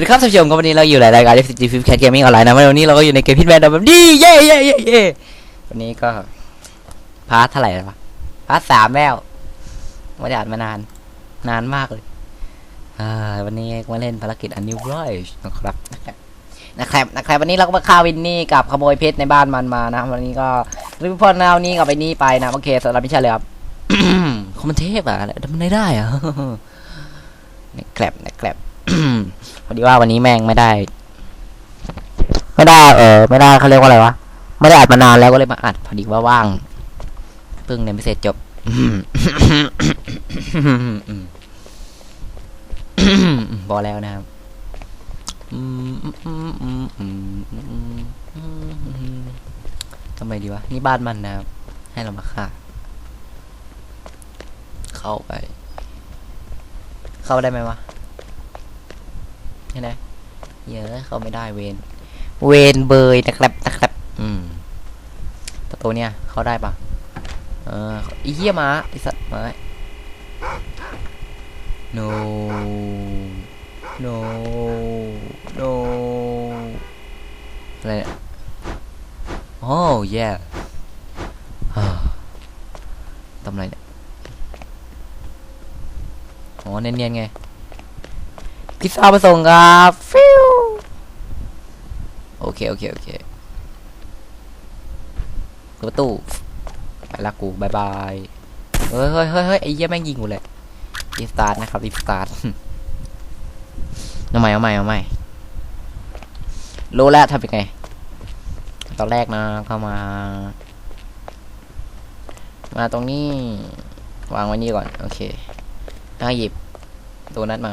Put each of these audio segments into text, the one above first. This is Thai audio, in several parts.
วัสดีครับท่านผู้ชมครับวันนี้เราอยู่ในรายการ FCG Film Cat Gaming ออนไลน์นะวันนี้เราก็อยู่ในเกมพิทแมนแบบนี้เย้เย้เย้เย้วันนี้ก็พาร์ทเท่าไหร่แล้ววะพาร์ทสามแล้วไม่ได้อ่านมานาน นานมากเลยวันนี้มาเล่นภารกิจอันนิวไรชนะครับนะครับนะครับวันนี้เราก็มาฆ่าวินนี่กับขโมยเพชรในบ้านมันมานะวันนี้ก็รีบพอนานี้กับไอ้นี่ไปนะโอเคสำหรับไม่ใช่เลยครับคอมมันเทพอะทำไมได้อะนะครับนะครับ พอดีว่าวันนี้แม่งไม่ได้ ไม่ได้ เออไม่ได้เขาเรียกว่าอะไรวะไม่ได้อัดมานานแล้วก็เลยมาอัด พอดีว่าว่างเพิ่งเรียนพิเศษจบพอแล้วนะครับทำไมดีวะ นี่บ้านมันนะครับ ให้เรามาฆ่า เข้าไป เข้าได้ไหมวะ นี่นะเยอะเขาไม่ได้เวนเวนเบยนะครับนะครับอืมประตูเนี่ยเข้าได้ปะเอออีเหี้ยมาไอสัตว์มา no no no อะไรเนี่ยโอ้ yeah ฮ่ทำไรเนี่ย อ๋อ เนียนๆไง พิซซ่ามาส่งครับฟิวโอเค โอเค โอเคเปิดประตูไปละกูบายบายเฮ้ยเฮ้ยเฮ้ยเฮ้ยไอ้เหี้ยแม่งยิงกูเลยรีสตาร์ทนะครับรีสตาร์ทเอาใหม่เอาใหม่เอาใหม่รู้แล้วทำยังไง ตอนแรกนะเข้ามา มาตรงนี้ วางไว้นี่ก่อน โอเคถ้าหยิบตัวนั้นมา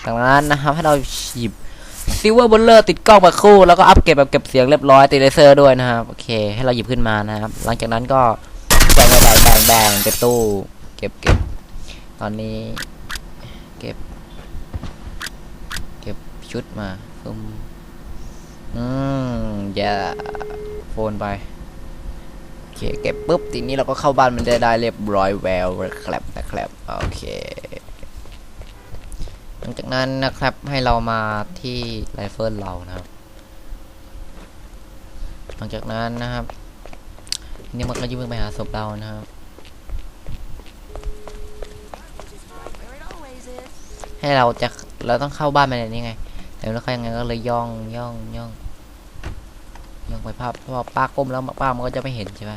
ยดังนั้นนะครับให้เราฉีบซิลเวอร์บอลเลอร์ติดกล้องมาคู่แล้วก็อัปเกรดแบบเก็บเสียงเรียบร้อยติดเลเซอร์ด้วยนะครับโอเค ให้เราหยิบขึ้นมานะครับ หลังจากนั้นก็แบ่งแบ่งแบ่งแบ่งเก็บตู้ เก็บเก็บตอนนี้ เก็บ เก็บชุดมาซุมอืมอย่าโฟนไปโอเคเก็บปุ๊บทีนี้เราก็เข้าบ้านมันจะได้เรียบร้อยแววนะครับนะครับโอเค งจากนั้นนะครับให้เรามาที่ไรเฟิลเรานะครับ หลังจากนั้นนะครับนี่มันก็ยิ่งไปหาศพเรานะครับ ให้เราจะเราต้องเข้าบ้านไปในนี้ไง แต่แล้วเขายังไงก็เลยย่องย่องย่องย่องไปภาพพราะว่าป้าก้มแล้วป้ามันก็จะไม่เห็นใช่ไหม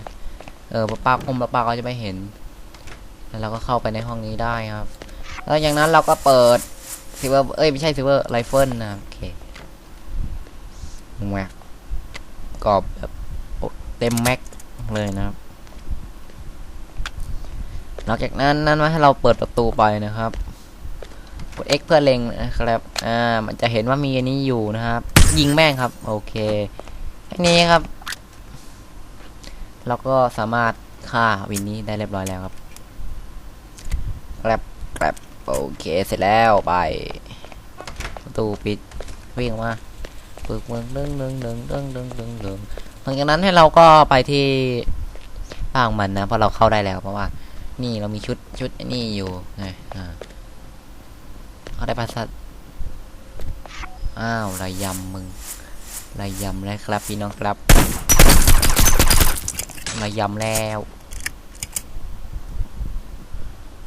เออพอป้าก้มแล้วป้าก็จะไม่เห็นแล้วเราก็เข้าไปในห้องนี้ได้ครับแล้วอย่างนั้นเราก็เปิด ซิเวอร์เอ้ยไม่ใช่ซิเวอร์ไรเฟิลนะครับโอเคแม็กกรอบแบบเต็มแม็กเลยนะครับหลังจากนั้นนั้นว่าให้เราเปิดประตูไปนะครับกด X เพื่อเล็งนะครับ อ่า มันจะเห็นว่ามีอันนี้อยู่นะครับ ยิงแม่งครับ โอเคแค่นี้ครับ เราก็สามารถฆ่าวินนี้ได้เรียบร้อยแล้วครับแกรบแกรบ โอเคเสร็จแล้วไปประตูปิดวิ่งมาปึกเมืองดึงดึงดึงดึงดึงดึงดึงหลังจากนั้นให้เราก็ไปที่บ้านของมันนะเพราะเราเข้าได้แล้วเพราะว่า นี่เรามีชุดชุดนี่อยู่ไงอ่าเขาได้ภาษาอ้าวระยำมึงระยำแล้วครับพี่น้องครับระยำแล้ว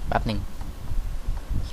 แป๊บหนึ่ง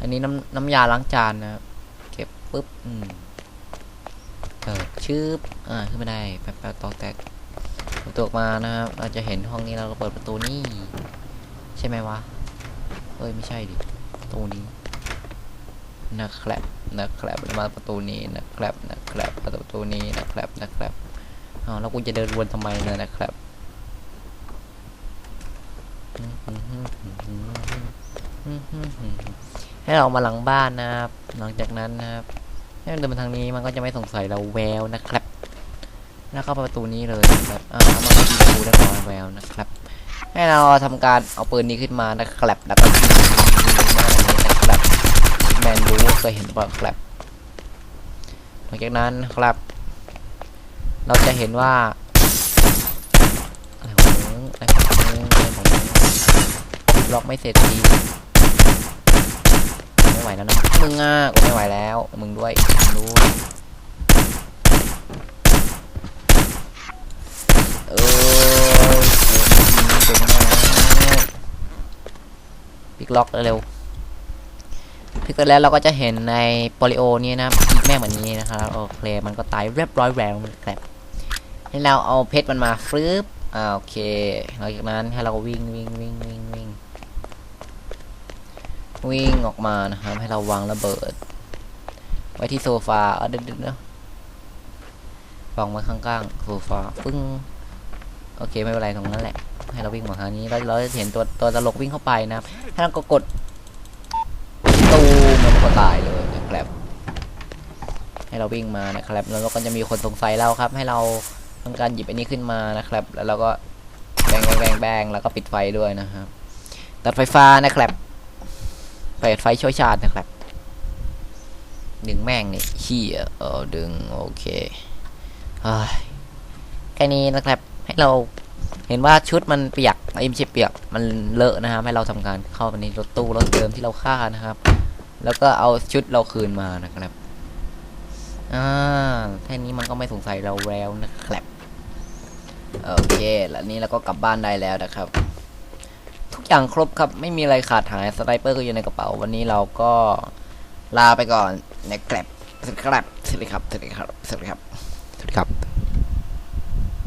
อันนี้น้ำน้ำยาล้างจานนะครับเก็บปุ๊บอืมเปิดชืบอ่าขึ้นไม่ได้แป๊บแป๊บตอกแตกประตูออกมานะครับเราจะเห็นห้องนี้เราก็เปิดประตูนี่ใช่ไหมวะเอ้ยไม่ใช่ดิประตูนี้นะครับนะครับมาประตูนี้นะครับนะครับประตูนี้นะครับนะครับอ้าวแล้วกูจะเดินวนทำไมเนี่ยนะครับ ให้เรามาหลังบ้านนะครับ หลังจากนั้นนะครับให้มันเดินมาทางนี้มันก็จะไม่สงสัยเราแววนะครับ แล้วเข้าประตูนี้เลยนะครับอ่ามันก็ยิงประตูได้ร้อยแววนะครับ ให้เราทำการเอาปืนนี้ขึ้นมานะครับแล้วก็ยิงนะครับแมนรู้เคยเห็นป่ะครับ หลังจากนั้นครับ เราจะเห็นว่าอะไรของมึงอะไรของมึงอะไรของมึงบล็อกไม่เสร็จที ไหวแล้วนะมึงอะกูไม่ไหวแล้ว มึงด้วยมึงด้วยเออเก่งมากพิกล็อกเร็วพิกไปแล้วเราก็จะเห็นในโปลิโอนี้นะอีกแม่งแบบนี้นะครับโอเคมันก็ตายเรียบร้อยแล้วนะครับให้เราเอาเพชรมันมาฟึบอ่าโอเคหลังจากนั้นให้เราก็วิ่งวิ่งวิ่งวิ่งวิ่ง วิ่งออกมานะครับ ให้เราวางระเบิด ไว้ที่โซฟาเออเด็ดๆนะวางไว้ข้างๆโซฟาปึ้งโอเคไม่เป็นไรตรงนั้นแหละ ให้เราวิ่งมาทางนี้แล้วเราจะเห็นตัวตัวตลกวิ่งเข้าไปนะครับให้เราก็กดตูมมันก็ตายเลยนะครับให้เราวิ่งมานะครับ แล้วก็จะมีคนสงสัยเราครับ ให้เราทำการหยิบอันนี้ขึ้นมานะครับ แล้วเราก็แบงแบงแบงแล้วก็ปิดไฟด้วยนะครับตัดไฟฟ้านะครับ เปิดไฟช่วยชาร์จนะครับ ดึงแม่งนี่เฮียเออดึงโอเคเฮ้ยแค่นี้นะครับ ให้เราเห็นว่าชุดมันเปียกไอ้ไม่ใช่เปียกมันเลอะนะครับ ให้เราทำการเข้าไปในรถตู้รถเดิมที่เราฆ่านะครับ แล้วก็เอาชุดเราคืนมานะครับอ่าแค่นี้มันก็ไม่สงสัยเราแล้วนะครับโอเค แล้วนี้เราก็กลับบ้านได้แล้วนะครับ อย่างครบครับ ไม่มีอะไรขาดหายสไนเปอร์ก็อยู่ในกระเป๋า วันนี้เราก็ลาไปก่อนนะครับสครับสวัสดีครับสวัสดีครับสวัสดีครับสวัสดีครับ